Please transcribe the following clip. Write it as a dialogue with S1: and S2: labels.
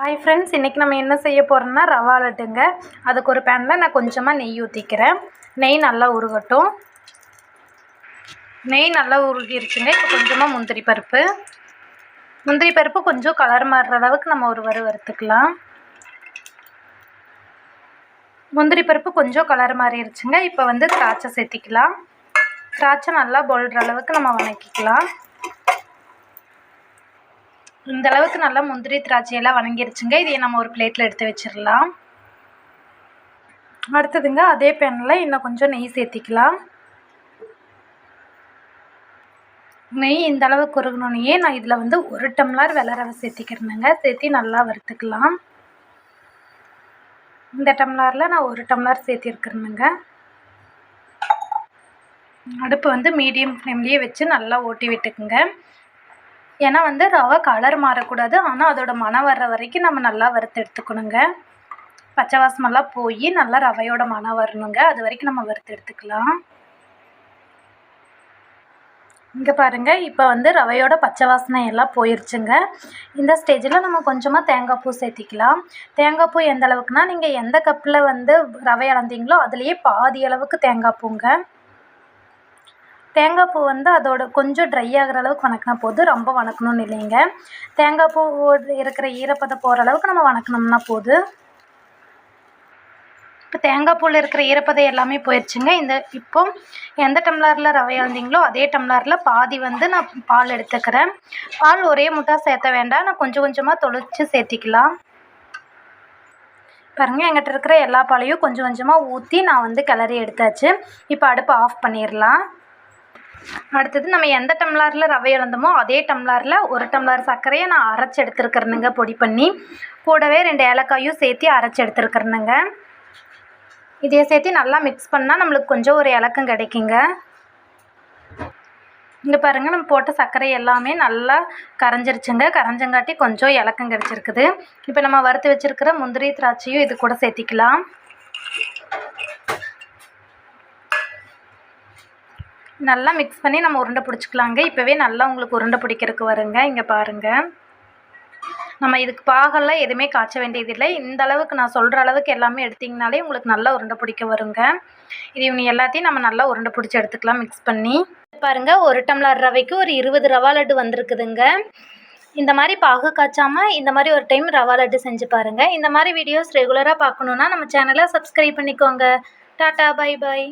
S1: Hi friends இன்றைக்கி நம்ம என்ன செய்ய போகிறோம்னா ரவா லட்டுங்க. அதுக்கு ஒரு பேனில் நான் கொஞ்சமாக நெய் ஊற்றிக்கிறேன் நெய் நல்லா உருகட்டும். நெய் நல்லா உருகிருச்சுங்க. இப்போ கொஞ்சமாக முந்திரி பருப்பு. முந்திரி பருப்பு கொஞ்சம் கலர் மாறுற அளவுக்கு நம்ம ஒரு வறு வறுத்துக்கலாம். முந்திரி பருப்பு கொஞ்சம் கலர் மாறிடுச்சுங்க இப்போ வந்து திராட்சை சேர்த்திக்கலாம். திராட்சை நல்லா பொழுற அளவுக்கு நம்ம வணக்கிக்கலாம். இந்த அளவுக்கு நல்லா முந்திரி திராட்சையெல்லாம் வணங்கிருச்சுங்க. இதை நம்ம ஒரு பிளேட்டில் எடுத்து வச்சிடலாம். அடுத்ததுங்க அதே பேனில் இன்னும் கொஞ்சம் நெய் சேர்த்திக்கலாம். நெய் இந்த அளவுக்கு உருகணுன்னே நான் இதில் வந்து ஒரு டம்ளர் வெள்ளரவை சேர்த்திக்கிறேனுங்க. சேர்த்தி நல்லா வறுத்துக்கலாம். இந்த டம்ளரில் நான் ஒரு டம்ளர் சேர்த்திருக்கிறேனுங்க. அடுப்பு வந்து மீடியம் ஃப்ளேம்லேயே வச்சு நல்லா ஓட்டி விட்டுக்குங்க. ஏன்னா வந்து ரவை கலர் மாறக்கூடாது. ஆனால் அதோட மணம் வர்ற வரைக்கும் நம்ம நல்லா வறுத்து எடுத்துக்கணுங்க. பச்சை வாசமெல்லாம் போய் நல்லா ரவையோட மணம் வரணுங்க. அது வரைக்கும் நம்ம வறுத்து எடுத்துக்கலாம். இங்கே பாருங்கள் இப்போ வந்து ரவையோட பச்சை வாசனை எல்லாம் போயிருச்சுங்க. இந்த ஸ்டேஜில் நம்ம கொஞ்சமாக தேங்காய் பூ சேர்த்திக்கலாம். தேங்காய் பூ எந்த அளவுக்குனா நீங்கள் எந்த கப்பில் வந்து ரவை அளந்தீங்களோ அதுலேயே பாதி அளவுக்கு தேங்காய் பூங்க. தேங்காய் பூ வந்து அதோட கொஞ்சம் ட்ரை ஆகிற அளவுக்கு வணக்கினா போதும். ரொம்ப வணக்கணும்னு இல்லைங்க. தேங்காய் பூ இருக்கிற ஈரப்பதம் போகிற அளவுக்கு நம்ம வணக்கணும்னா போதும். இப்போ தேங்காய் பூவில் இருக்கிற ஈரப்பதம் எல்லாமே போயிடுச்சுங்க இந்த இப்போ எந்த டம்ளரில் ரவை அளந்தீங்களோ அதே டம்ளரில் பாதி வந்து நான் பால் எடுத்துக்கிறேன். பால் ஒரே முட்டா சேர்த்த வேண்டாம். நான் கொஞ்சம் கொஞ்சமாக தொளிச்சு சேர்த்திக்கலாம். பாருங்கள் எங்கிட்ட இருக்கிற எல்லா பாலையும் கொஞ்சம் கொஞ்சமாக ஊற்றி நான் வந்து கிளறி எடுத்தாச்சு. இப்போ அடுப்பை ஆஃப் பண்ணிடலாம். அடுத்தது நம்ம எந்த டம்ளரில் ரவை இழந்தோமோ அதே டம்ளரில் ஒரு டம்ளர் சர்க்கரையை நான் அரைச்சி எடுத்துருக்கிறேனுங்க பொடி பண்ணி. கூடவே ரெண்டு ஏலக்காயும் சேர்த்து அரைச்சி எடுத்துருக்கிறேனுங்க. இதையை சேர்த்து நல்லா மிக்ஸ் பண்ணால் நம்மளுக்கு கொஞ்சம் ஒரு இலக்கம் கிடைக்குங்க. இங்கே பாருங்கள் நம்ம போட்ட சர்க்கரை எல்லாமே நல்லா கரைஞ்சிருச்சுங்க. கரைஞ்சங்காட்டி கொஞ்சம் இலக்கம் கிடச்சிருக்குது. இப்போ நம்ம வறுத்து வச்சுருக்கிற முந்திரி திராட்சையும் இது கூட சேர்த்திக்கலாம். நல்லா மிக்ஸ் பண்ணி நம்ம உருண்டை பிடிச்சிக்கலாங்க. இப்போவே நல்லா உங்களுக்கு உருண்டை பிடிக்கிறதுக்கு வருங்க. இங்கே பாருங்கள் நம்ம இதுக்கு பாகெல்லாம் எதுவுமே காய்ச்ச வேண்டியதில்லை. இந்த அளவுக்கு நான் சொல்கிற அளவுக்கு எல்லாமே எடுத்திங்கனாலே உங்களுக்கு நல்லா உருண்டை பிடிக்க வருங்க. இது இவங்க எல்லாத்தையும் நம்ம நல்லா உருண்டை பிடிச்சி எடுத்துக்கலாம் மிக்ஸ் பண்ணி. பாருங்கள் ஒரு டம்ளர் ரவைக்கு ஒரு இருபது ரவா லட்டு வந்திருக்குதுங்க. இந்த மாதிரி பாகு காய்ச்சாமல் இந்த மாதிரி ஒரு டைம் ரவா லட்டு செஞ்சு பாருங்கள் இந்த மாதிரி வீடியோஸ் ரெகுலராக பார்க்கணுன்னா நம்ம சேனலை சப்ஸ்கிரைப் பண்ணிக்கோங்க. Tata bye bye